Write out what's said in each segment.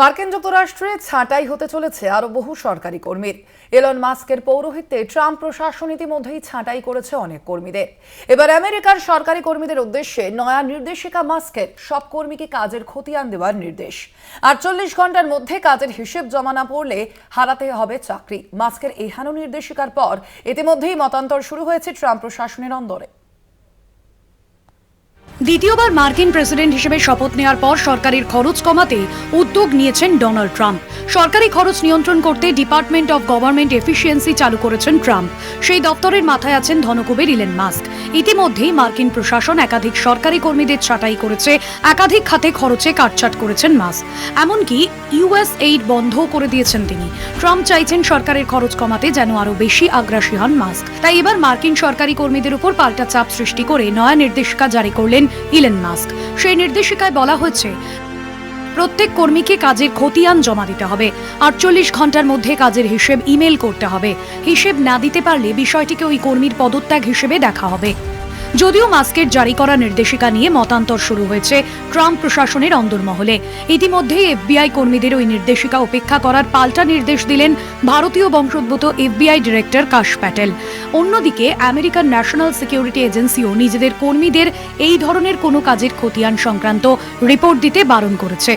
মার্কিন যুক্তরাষ্ট্রে ছাঁটাই হতে চলেছে আরও বহু সরকারি কর্মীর। এলন মাস্কের পৌরোহিত্যে ট্রাম্প প্রশাসন ইতিমধ্যেই ছাঁটাই করেছে অনেক কর্মীদের। এবার আমেরিকার সরকারি কর্মীদের উদ্দেশ্যে নয়া নির্দেশিকা মাস্কের, সব কর্মীকে কাজের খতিয়ান দেওয়ার নির্দেশ। আটচল্লিশ ঘণ্টার মধ্যে কাজের হিসেব জমা না পড়লে হারাতে হবে চাকরি। মাস্কের এহানো নির্দেশিকার পর ইতিমধ্যেই মতান্তর শুরু হয়েছে ট্রাম্প প্রশাসনের অন্দরে। দ্বিতীয়বার মার্কিন প্রেসিডেন্ট হিসেবে শপথ নেওয়ার পর সরকারের খরচ কমাতে উদ্যোগ নিয়েছেন ডোনাল্ড ট্রাম্প। সরকারি খরচ নিয়ন্ত্রণ করতে ডিপার্টমেন্ট অফ গভর্নমেন্ট এফিসিয়েন্সি চালু করেছেন ট্রাম্প। সেই দপ্তরের মাথায় আছেন ধনকুবের ইলেন মাস্ক। ইতিমধ্যেই মার্কিন প্রশাসন একাধিক সরকারি কর্মীদের ছাঁটাই করেছে, একাধিক খাতে খরচে কাটছাট করেছেন মাস্ক। এমনকি ইউএস এইড বন্ধ করে দিয়েছেন তিনি। ট্রাম্প চাইছেন সরকারের খরচ কমাতে যেন আরও বেশি আগ্রাসী হন মাস্ক। তাই এবার মার্কিন সরকারি কর্মীদের উপর পাল্টা চাপ সৃষ্টি করে নয়া নির্দেশিকা জারি করলেন ইলেন মাস্ক। সেই নির্দেশিকায় বলা হচ্ছে প্রত্যেক কর্মীকে কাজের খতিয়ান জমা দিতে হবে। আটচল্লিশ ঘণ্টার মধ্যে কাজের হিসেব ইমেল করতে হবে। হিসেব না দিতে পারলে বিষয়টিকে ওই কর্মীর পদত্যাগ হিসেবে দেখা হবে। যদিও মাস্কের জারি করা নির্দেশিকা নিয়ে মতান্তর শুরু হয়েছে ট্রাম্প প্রশাসনের অন্দরমহলে। ইতিমধ্যেই এফবিআই কর্মীদের ওই নির্দেশিকা উপেক্ষা করার পাল্টা নির্দেশ দিলেন ভারতীয় বংশোদ্ভূত এফবিআই ডিরেক্টর কাশ প্যাটেল। অন্যদিকে আমেরিকান ন্যাশনাল সিকিউরিটি এজেন্সিও নিজেদের কর্মীদের এই ধরনের কোনো কাজের খতিয়ান সংক্রান্ত রিপোর্ট দিতে বারণ করেছে।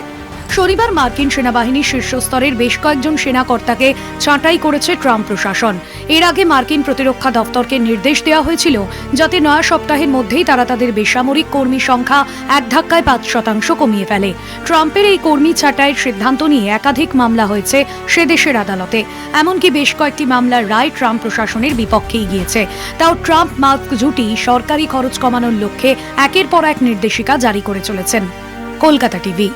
শনিবার মার্কিন সেনাবাহিনীর শীর্ষস্তরের বেশ কয়েকজন সেনাকর্তাকে ছাঁটাই করেছে ট্রাম্প প্রশাসন। এর আগে মার্কিন প্রতিরক্ষা দপ্তরকে নির্দেশ দেওয়া হয়েছিল যাতে নয়া সপ্তাহের মধ্যেই তারা তাদের বেসামরিক কর্মী সংখ্যা এক ধাক্কায় পাঁচ শতাংশ কমিয়ে ফেলে। ট্রাম্পের এই কর্মী ছাঁটাইয়ের সিদ্ধান্ত নিয়ে একাধিক মামলা হয়েছে সে দেশের আদালতে। এমনকি বেশ কয়েকটি মামলার রায় ট্রাম্প প্রশাসনের বিপক্ষেই গিয়েছে তাও ট্রাম্প মাস্ক জুটি সরকারি খরচ কমানোর লক্ষ্যে একের পর এক নির্দেশিকা জারি করে চলেছেন। কলকাতা টিভি।